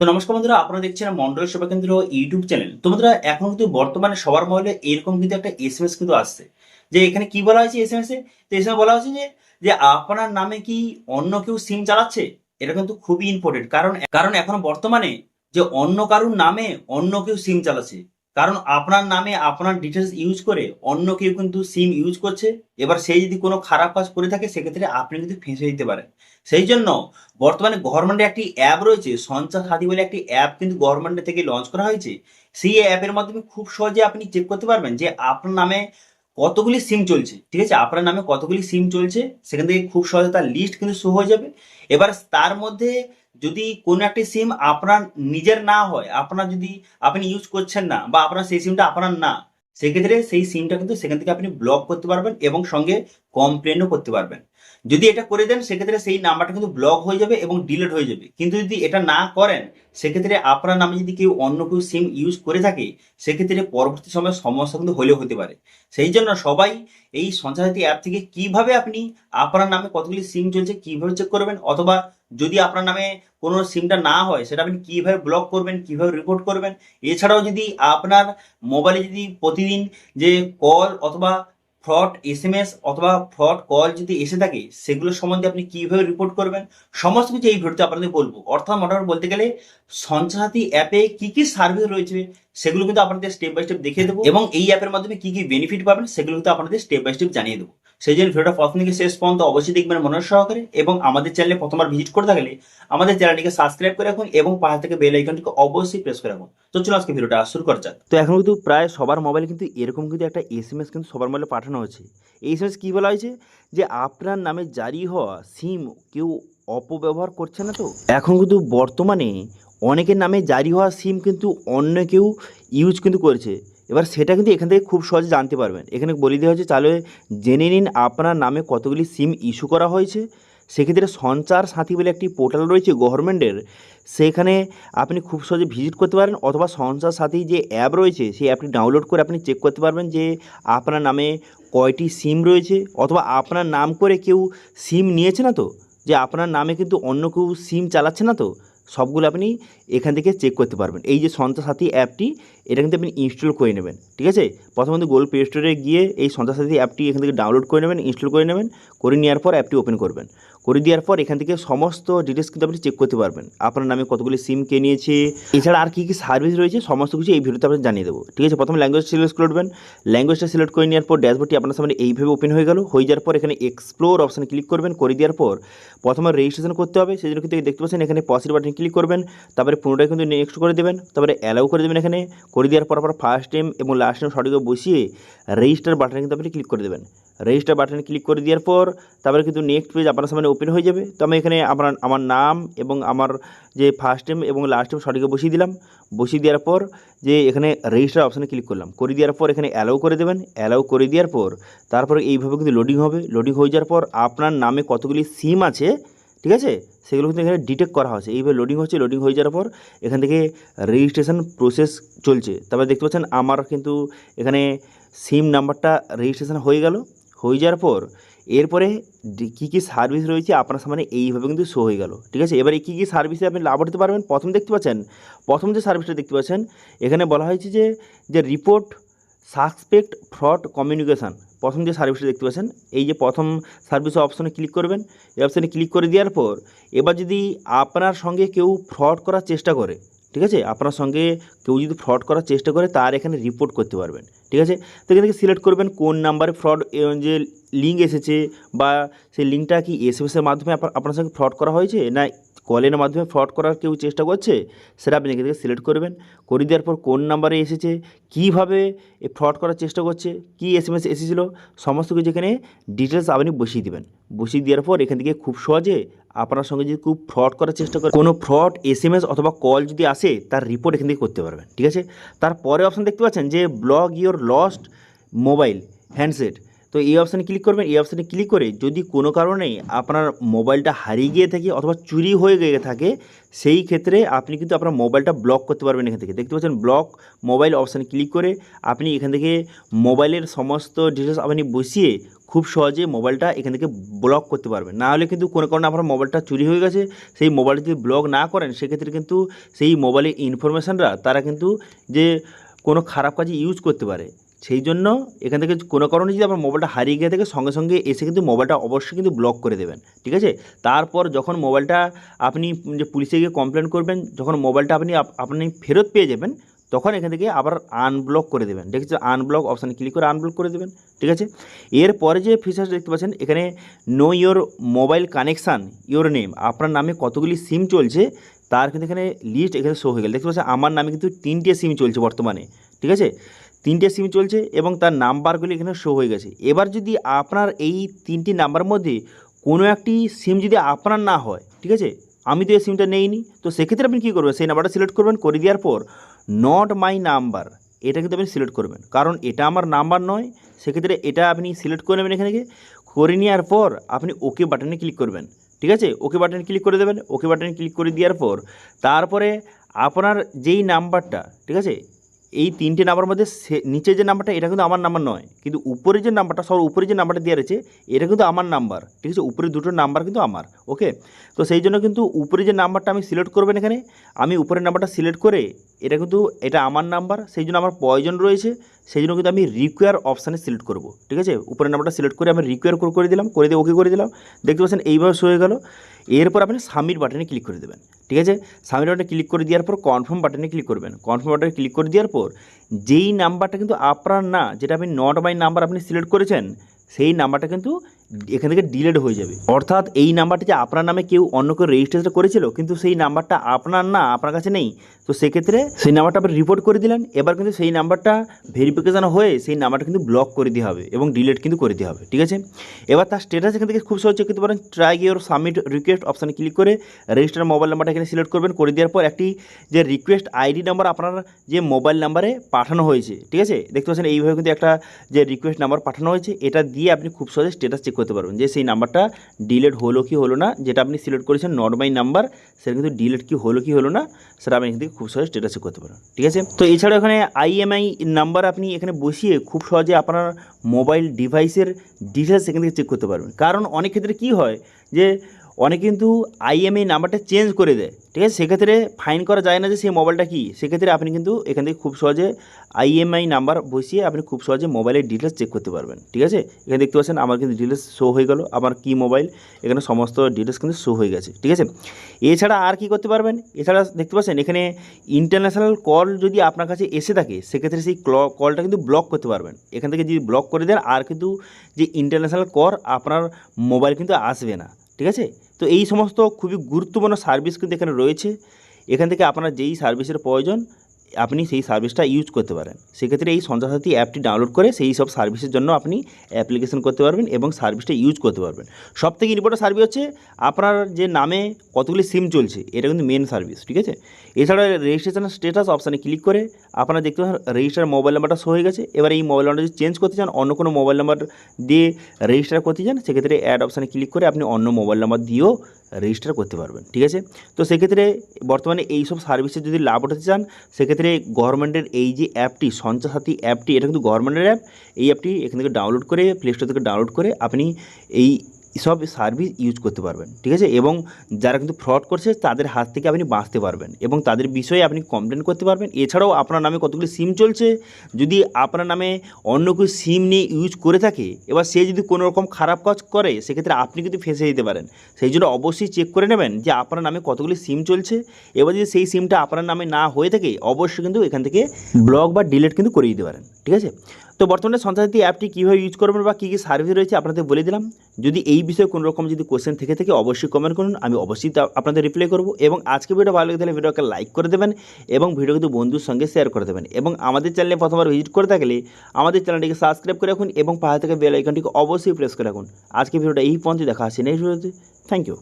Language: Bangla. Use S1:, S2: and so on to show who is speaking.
S1: তো নমস্কার বন্ধুরা, আপনারা দেখছেন মন্ডল সেবা কেন্দ্র ইউটিউব চ্যানেল। তো বন্ধুরা, এখন কিন্তু বর্তমানে সবার মহলে এরকম কিন্তু একটা এস কিন্তু আসছে। যে এখানে কি বলা হয়েছে এস এম এস এ? তো এস বলা হয়েছে যে যে আপনার নামে কি অন্য কেউ সিম চালাচ্ছে? এটা কিন্তু খুবই ইম্পর্টেন্ট কারণ কারণ এখন বর্তমানে যে অন্য কারুর নামে অন্য কেউ সিম চালাচ্ছে কারণ আপনার নামে আপনার ডিটেলস ইউজ করে অন্য কেউ কিন্তু সিম ইউজ করছে। এবার সেই যদি কোনো খারাপ কাজ করে থাকে, সেক্ষেত্রে আপনি কিন্তু ফেঁসে দিতে পারেন। সেই জন্য বর্তমানে গভর্নমেন্টের একটি অ্যাপ রয়েছে, সঞ্চার সাথী বলে একটি অ্যাপ কিন্তু গভর্নমেন্টের থেকে লঞ্চ করা হয়েছে। সেই অ্যাপের মাধ্যমে খুব সহজে আপনি চেক করতে পারবেন যে আপনার নামে কতগুলি সিম চলছে, ঠিক আছে? আপনার নামে কতগুলি সিম চলছে, সেখান থেকে খুব সহজে তার লিস্ট কিন্তু শো হয়ে যাবে। এবার তার মধ্যে যদি কোনো একটি সিম আপনার নিজের না হয়, আপনার যদি আপনি ইউজ করছেন না বা আপনার সেই সিমটা আপনার না, সেক্ষেত্রে সেই সিমটা কিন্তু সেখান থেকে আপনি ব্লক করতে পারবেন এবং সঙ্গে কমপ্লেনও করতে পারবেন। যদি এটা করে দেন, সেক্ষেত্রে সেই নাম্বারটা কিন্তু ব্লক হয়ে যাবে এবং ডিলিট হয়ে যাবে। কিন্তু যদি এটা না করেন, সেক্ষেত্রে আপনার নামে যদি কেউ অন্য কেউ সিম ইউজ করে থাকে, সেক্ষেত্রে পরবর্তী সময়ে সমস্যা কিন্তু হলেও হতে পারে। সেই জন্য সবাই এই সঞ্চারসাথী অ্যাপ থেকে কীভাবে আপনি আপনার নামে কতগুলি সিম চলছে কীভাবে চেক করবেন, অথবা যদি আপনার নামে কোনো সিমটা না হয়, সেটা আপনি কীভাবে ব্লক করবেন, কীভাবে রিপোর্ট করবেন, এছাড়াও যদি আপনার মোবাইলে যদি প্রতিদিন যে কল অথবা ফ্রড এস এম এস অথবা ফ্রড কল যদি এসে থাকে, সেগুলো সম্বন্ধে আপনি কীভাবে রিপোর্ট করবেন? সমস্ত কিছু এই ভিডিওতে আপনাদের বলব। অর্থাৎ মোটামুটি বলতে গেলে সঞ্চারসাথী অ্যাপে কি কি সার্ভিস রয়েছে, সেগুলো কিন্তু আপনাদের স্টেপ বাই স্টেপ দেখিয়ে দেবো এবং এই অ্যাপের মাধ্যমে কি কি বেনিফিট পাবেন, সেগুলো কিন্তু আপনাদের স্টেপ বাই স্টেপ জানিয়ে দেবো। সেই জন্য ভিডিওটা প্রথম থেকে শেষ পর্যন্ত অবশ্যই দেখবেন মনোজ সহকারে এবং আমাদের চ্যানেলে প্রথমবার ভিজিট করে থাকলে আমাদের চ্যানেলটিকে সাবস্ক্রাইব করে রাখুন এবং পাশে থেকে বেল আইকনটিকে অবশ্যই প্রেস করে রাখুন। তো চলো আজকে ভিডিওটা শুরু করা যাক।
S2: তো এখন কিন্তু প্রায় সবার মোবাইলে কিন্তু এরকম কিন্তু একটা এস এম এস কিন্তু সবার মোবাইলে পাঠানো হচ্ছে এই এস কী বলা হয়েছে? যে আপনার নামে জারি হওয়া সিম কেউ অপব্যবহার করছে না তো? এখন কিন্তু বর্তমানে অনেকের নামে জারি হওয়া সিম কিন্তু অন্য কেউ ইউজ কিন্তু করেছে। এবার সেটা কিন্তু এখান থেকে খুব সহজে জানতে পারবেন। এখানে বলে দেওয়া হয়েছে তাহলে জেনে নিন আপনার নামে কতগুলি সিম ইস্যু করা হয়েছে। সেক্ষেত্রে সঞ্চার সাথী বলে একটি পোর্টাল রয়েছে গভর্নমেন্টের সেখানে আপনি খুব সহজে ভিজিট করতে পারেন অথবা সঞ্চার সাথী যে অ্যাপ রয়েছে, সেই অ্যাপটি ডাউনলোড করে আপনি চেক করতে পারবেন যে আপনার নামে কয়টি সিম রয়েছে অথবা আপনার নাম করে কেউ সিম নিয়েছে না তো? যে আপনার নামে কিন্তু অন্য কেউ সিম চালাচ্ছে না তো, সবগুলো আপনি এখান থেকে চেক করতে পারবেন। এই যে সন্তাসাথী অ্যাপটি, এটা কিন্তু আপনি ইনস্টল করে নেবেন, ঠিক আছে? প্রথমত গুগল প্লে স্টোরে গিয়ে এই সন্তাসাথী অ্যাপটি এখান থেকে ডাউনলোড করে নেবেন ইনস্টল করে নেবেন, করে নেওয়ার পর অ্যাপটি ওপেন করবেন। করে দেওয়ার পর এখান থেকে সমস্ত ডিটেলস কিন্তু আপনি চেক করতে পারবেন। আপনার নামে কতগুলি সিম কে নিয়েছে, এছাড়া আর কী কী সার্ভিস রয়েছে, সমস্ত কিছু এই ভিডিওতে আপনাকে জানিয়ে দেবো। ঠিক আছে, প্রথমে ল্যাঙ্গুয়েজ সিলেক্ট করবেন ল্যাঙ্গুয়েজটা সিলেক্ট করে নেওয়ার পর ড্যাশবোর্ডটি আপনার সামনে এইভাবে ওপেন হয়ে গেল। হয়ে যাওয়ার পর এখানে এক্সপ্লোর অপশানে ক্লিক করবেন। করে দেওয়ার পর প্রথমে রেজিস্ট্রেশন করতে হবে। সেই জন্য কিন্তু দেখতে পাচ্ছেন এখানে পসিড বাটন ক্লিক করবেন। তারপরে পুনরায় কিন্তু নেক্সট করে দেবেন। তারপরে অ্যালাউ করে দেবেন এখানে। করে দেওয়ার পর আবার ফার্স্ট টাইম এবং লাস্ট টাইম সঠিকভাবে বসিয়ে রেজিস্টার বাটনে কিন্তু আপনি ক্লিক করে দেবেন। রেজিস্টার বাটনে ক্লিক করে দেওয়ার পর, তারপরে কিন্তু নেক্সট পেজ আপনার সামনে ওপেন হয়ে যাবে। তো আমি এখানে আপনার, আমার নাম এবং আমার যে ফার্স্ট টাইম এবং লাস্ট টাইম সঠিকভাবে বসিয়ে দিলাম। বসিয়ে দেওয়ার পর যে এখানে রেজিস্টার অপশানে ক্লিক করলাম। করে দেওয়ার পর এখানে অ্যালাউ করে দেবেন। অ্যালাউ করে দেওয়ার পর তারপরে এইভাবে কিন্তু লোডিং হবে। লোডিং হয়ে যাওয়ার পর আপনার নামে কতগুলি সিম আছে, ঠিক আছে? সেগুলো কিন্তু এখানে ডিটেক্ট করা হচ্ছে এইভাবে লোডিং হচ্ছে লোডিং হয়ে যাওয়ার পর এখান থেকে রেজিস্ট্রেশন প্রসেস চলছে। তারপরে দেখতে পাচ্ছেন আমার কিন্তু এখানে সিম নাম্বারটা রেজিস্ট্রেশন হয়ে গেল। হয়ে যাওয়ার পর এরপরে কী কী সার্ভিস রয়েছে আপনার সামনে এইভাবে কিন্তু শো হয়ে গেল, ঠিক আছে? এবারে কী কী সার্ভিসে আপনি লাভ উঠাতে পারবেন? প্রথম দেখতে পাচ্ছেন, প্রথম যে সার্ভিসটা দেখতে পাচ্ছেন, এখানে বলা হয়েছে যে যে রিপোর্ট সাসপেক্ট ফ্রড কমিউনিকেশান প্রথম যে সার্ভিসটা দেখতে পাচ্ছেন, এই যে প্রথম সার্ভিস অপশনে ক্লিক করবেন, এই অপশানে ক্লিক করে দেওয়ার পর এবার যদি আপনার সঙ্গে কেউ ফ্রড করার চেষ্টা করে ঠিক আছে? আপনার সঙ্গে কেউ যদি ফ্রড করার চেষ্টা করে, তার এখানে রিপোর্ট করতে পারবেন। ঠিক আছে? তো এখান থেকে সিলেক্ট করবেন কোন নাম্বারে ফ্রড যে লিঙ্ক এসেছে বা সেই লিঙ্কটা কি এস মাধ্যমে আপনা- আপনার সঙ্গে ফ্রড করা হয়েছে না কলের মাধ্যমে ফ্রড করার কেউ চেষ্টা করছে? সেটা আপনি এখান থেকে সিলেক্ট করবেন। করে দেওয়ার পর কোন নাম্বারে এসেছে, কীভাবে ফ্রড করার চেষ্টা করছে, কী এস এম এস এসেছিল, সমস্ত কিছু এখানে ডিটেলস আপনি বসিয়ে দেবেন। বসিয়ে দেওয়ার পর এখান থেকে খুব সহজে আপনার সঙ্গে যদি খুব ফ্রড করার চেষ্টা করে কোনো ফ্রড এস এম এস অথবা কল যদি আসে, তার রিপোর্ট এখান থেকে করতে পারবেন, ঠিক আছে? তারপরে অপশান দেখতে পাচ্ছেন যে block your lost mobile handset তো এই অপশানে ক্লিক করবেন, এই অপশানে ক্লিক করে যদি কোনো কারণে আপনার মোবাইলটা হারিয়ে গিয়ে থাকে অথবা চুরি হয়ে গিয়ে থাকে, সেই ক্ষেত্রে আপনি কিন্তু আপনার মোবাইলটা ব্লক করতে পারবেন এখান থেকে। দেখতে পাচ্ছেন ব্লক মোবাইল অপশানে ক্লিক করে আপনি এখান থেকে মোবাইলের সমস্ত ডিটেলস আপনি বসিয়ে খুব সহজে মোবাইলটা এখান থেকে ব্লক করতে পারবেন না হলে কিন্তু কোনো কারণে আপনার মোবাইলটা চুরি হয়ে গেছে, সেই মোবাইল যদি ব্লক না করেন, সেক্ষেত্রে কিন্তু সেই মোবাইলের ইনফরমেশানরা তারা কিন্তু যে কোনো খারাপ কাজে ইউজ করতে পারে। সেই জন্য এখান থেকে কোনো কারণে যদি আপনার মোবাইলটা হারিয়ে গিয়ে থাকে, সঙ্গে সঙ্গে এসে কিন্তু মোবাইলটা অবশ্যই কিন্তু ব্লক করে দেবেন। ঠিক আছে? তারপর যখন মোবাইলটা আপনি যে পুলিশে গিয়ে কমপ্লেন করবেন, যখন মোবাইলটা আপনি আপ- আপনি ফেরত পেয়ে যাবেন তখন এখান থেকে আবার আনব্লক করে দেবেন। দেখেছি আনব্লক অপশানে ক্লিক করে আনব্লক করে দেবেন, ঠিক আছে? এরপরে যে ফিচার্স দেখতে পাচ্ছেন, এখানে know your mobile connection your name আপনার নামে কতগুলি সিম চলছে, তার কিন্তু এখানে লিস্ট এখানে শো হয়ে গেল। দেখতে পাচ্ছেন, আমার নামে কিন্তু তিনটে সিম চলছে বর্তমানে, ঠিক আছে? তিনটে সিম চলছে এবং তার নাম্বারগুলি এখানে শো হয়ে গেছে। এবার যদি আপনার এই তিনটি নাম্বার মধ্যে কোনো একটি সিম যদি আপনার না হয়, ঠিক আছে? আমি তো এই সিমটা নেইনি, তো সেক্ষেত্রে আপনি কী করবেন? সেই নাম্বারটা সিলেক্ট করবেন, করে দেওয়ার পর নট মাই নাম্বার এটা কিন্তু আপনি সিলেক্ট করবেন। কারণ এটা আমার নাম্বার নয়, সেক্ষেত্রে এটা আপনি সিলেক্ট করে নেবেন এখানে করে নেওয়ার পর আপনি ওকে বাটনে ক্লিক করবেন। ঠিক আছে? ওকে বাটনে ক্লিক করে দেবেন। ওকে বাটনে ক্লিক করে দেওয়ার পর তারপরে আপনার যেই নাম্বারটা ঠিক আছে? এই তিনটে নাম্বার মধ্যে নিচে যে নাম্বারটা এটা কিন্তু আমার নাম্বার নয়। কিন্তু উপরে যে নাম্বারটা সব উপরে যে নাম্বারটা দেওয়া রয়েছে, এটা কিন্তু আমার নাম্বার ঠিক আছে? উপরে দুটো নাম্বার কিন্তু আমার। ওকে তো সেই জন্য কিন্তু উপরে যে নাম্বারটা আমি সিলেক্ট করবেন এখানে, আমি উপরের নাম্বারটা সিলেক্ট করে এটা কিন্তু, এটা আমার নাম্বার সেই জন্য আমার প্রয়োজন রয়েছে সেই জন্য কিন্তু আমি রিকোয়ার অপশানে সিলেক্ট করব, ঠিক আছে? উপরের নাম্বারটা সিলেক্ট করে আমি রিকোয়ার করে দিলাম, করে দিয়ে ওকে করে দিলাম, দেখতে পাচ্ছেন এইভাবে শো হয়ে গেল। এরপর আপনি সাবমিট বাটনে ক্লিক করে দেবেন, ঠিক আছে? সাবমিট বাটনে ক্লিক করে দেওয়ার পর কনফার্ম বাটনে ক্লিক করবেন কনফার্ম বাটনে ক্লিক করে দেওয়ার পর যেই নাম্বারটা কিন্তু আপনার না, যেটা আপনি নট বাই নাম্বার আপনি সিলেক্ট করেছেন, সেই নাম্বারটা কিন্তু এখান থেকে ডিলেট হয়ে যাবে। অর্থাৎ এই নাম্বারটা যে আপনার নামে কেউ অন্য কেউ রেজিস্ট্রেশন করেছিল, কিন্তু সেই নাম্বারটা আপনার না, আপনার কাছে নেই। তো সেক্ষেত্রে সেই নাম্বারটা আপনি রিপোর্ট করে দিলেন, এবার কিন্তু সেই নাম্বারটা ভেরিফিকেশন হয়ে সেই নাম্বারটা কিন্তু ব্লক করে দেওয়া হবে এবং ডিলেট কিন্তু করে দিতে হবে, ঠিক আছে? এবার তার স্টেটাস এখান থেকে খুব সহজ চেক করতে পারেন ট্রাই ইউর সাবমিট রিকোয়েস্ট অপশানে ক্লিক করে রেজিস্টার মোবাইল নাম্বারটা এখানে সিলেক্ট করবেন, করে দেওয়ার পর একটি যে রিকোয়েস্ট আইডি নাম্বার আপনার যে মোবাইল নাম্বারে পাঠানো হয়েছে, ঠিক আছে? দেখতে পাচ্ছেন এইভাবে কিন্তু একটা যে রিকোয়েস্ট নাম্বার পাঠানো হয়েছে, এটা দিয়ে আপনি খুব সহজে স্ট্যাটাস চেক করতে পারবেন। যে সেই নাম্বারটা ডিলেট হলো কি হলো না, যেটা আপনি সিলেক্ট করেছেন নর্মাল নাম্বার সেটা কিন্তু ডিলেট কি হলো কি হলো না, সেটা আপনি এখান থেকে খুব সহজে স্টেটাসে করতে পারবেন। ঠিক আছে? তো এছাড়া এখানে আইএমআই নাম্বার আপনি এখানে বসিয়ে খুব সহজে আপনার মোবাইল ডিভাইসের ডিটেলস এখান থেকে চেক করতে পারবেন। কারণ অনেক ক্ষেত্রে কী হয় যে অনেকে কিন্তু আইএমআই নাম্বারটা চেঞ্জ করে দেয়। ঠিক আছে? সেক্ষেত্রে ফাইন করা যায় না যে সেই মোবাইলটা কী। সেক্ষেত্রে আপনি কিন্তু এখান থেকে খুব সহজে আইএমআই নাম্বার বসিয়ে আপনি খুব সহজে মোবাইলের ডিটেলস চেক করতে পারবেন। ঠিক আছে? এখানে দেখতে পাচ্ছেন আমার কিন্তু ডিটেলস শো হয়ে গেল। আমার কি মোবাইল এখানে সমস্ত ডিটেলস কিন্তু শো হয়ে গেছে। ঠিক আছে? এছাড়া আর কি করতে পারবেন? এছাড়া দেখতে পাচ্ছেন এখানে ইন্টারন্যাশনাল কল যদি আপনার কাছে এসে থাকে, সেক্ষেত্রে সেই কলটা কিন্তু ব্লক করতে পারবেন। এখান থেকে যদি ব্লক করে দেন, আর কিন্তু যে ইন্টারন্যাশনাল কল আপনার মোবাইল কিন্তু আসবে না। ঠিক আছে? তো এই সমস্ত খুবই গুরুত্বপূর্ণ সার্ভিস কিন্তু এখানে রয়েছে। এখান থেকে আপনার যেই সার্ভিসের প্রয়োজন আপনি সেই সার্ভিসটা ইউজ করতে পারেন। সেক্ষেত্রে এই সঞ্চয়সাথী অ্যাপটি ডাউনলোড করে সেই সব সার্ভিসের জন্য আপনি অ্যাপ্লিকেশন করতে পারবেন এবং সার্ভিসটা ইউজ করতে পারবেন। সব থেকে ইম্পর্টেন্ট সার্ভিস হচ্ছে আপনার যে নামে কতগুলি সিম চলছে, এটা কিন্তু মেন সার্ভিস ঠিক আছে? এছাড়া রেজিস্ট্রেশন স্টেটাস অপশানে ক্লিক করে আপনারা দেখতে পাবেন রেজিস্টার মোবাইল নাম্বারটা শো হয়ে গেছে। এবার এই মোবাইল নাম্বারটা যদি চেঞ্জ করতে চান, অন্য কোনো মোবাইল নাম্বার দিয়ে রেজিস্টার করতে চান, সেক্ষেত্রে অ্যাড অপশানে ক্লিক করে আপনি অন্য মোবাইল নাম্বার দিয়েও রেজিস্টার করতে পারবেন, ঠিক আছে? তো সেক্ষেত্রে বর্তমানে এই সব সার্ভিসের যদি লাভ উঠাতে চান, সেক্ষেত্রে গভর্নমেন্টের এই যে অ্যাপটি, সঞ্চয়সাথী অ্যাপটি, এটা কিন্তু গভর্নমেন্টের অ্যাপ। এই অ্যাপটি এখান থেকে ডাউনলোড করে প্লে স্টোর থেকে ডাউনলোড করে, আপনি এই সব সার্ভিস ইউজ করতে পারবেন, ঠিক আছে? এবং যারা কিন্তু ফ্রড করছে, তাদের হাত থেকে আপনি বাঁচতে পারবেন এবং তাদের বিষয়ে আপনি কমপ্লেন করতে পারবেন। এছাড়াও আপনার নামে কতগুলি সিম চলছে, যদি আপনার নামে অন্য কেউ সিম নিয়ে ইউজ করে থাকে, এবার সে যদি কোনো রকম খারাপ কাজ করে, সেক্ষেত্রে আপনি কিন্তু ফেঁসে যেতে পারেন। সেই জন্য অবশ্যই চেক করে নেবেন যে আপনার নামে কতগুলি সিম চলছে। এবার যদি সেই সিমটা আপনার নামে না হয়ে থাকে, অবশ্যই কিন্তু এখান থেকে ব্লক বা ডিলেট কিন্তু করে দিতে পারেন, ঠিক আছে? তো বর্তমানে সঞ্চয়সাথী অ্যাপটি কীভাবে ইউজ করবেন বা কী কী সার্ভিস রয়েছে আপনাদের বলে দিলাম। যদি এই বিষয়ে কোনো রকম যদি কোশ্চেন থেকে থাকে, অবশ্যই কমেন্ট করুন। আমি অবশ্যই আপনাদের রিপ্লাই করব এবং আজকে ভিডিও ভালো লাগে তাহলে ভিডিওকে লাইক করে দেবেন এবং ভিডিও কিন্তু বন্ধুর সঙ্গে শেয়ার করে দেবেন এবং আমাদের চ্যানেলে প্রথমবার ভিজিট করে থাকলে আমাদের চ্যানেলটিকে সাবস্ক্রাইব করে রাখুন এবং পাহাড় থেকে বেল আইকনটিকে অবশ্যই প্রেস করে রাখুন। আজকে ভিডিওটা এই পর্যন্ত দেখা আসছে নেক্সট ভিডিওতে থ্যাংক ইউ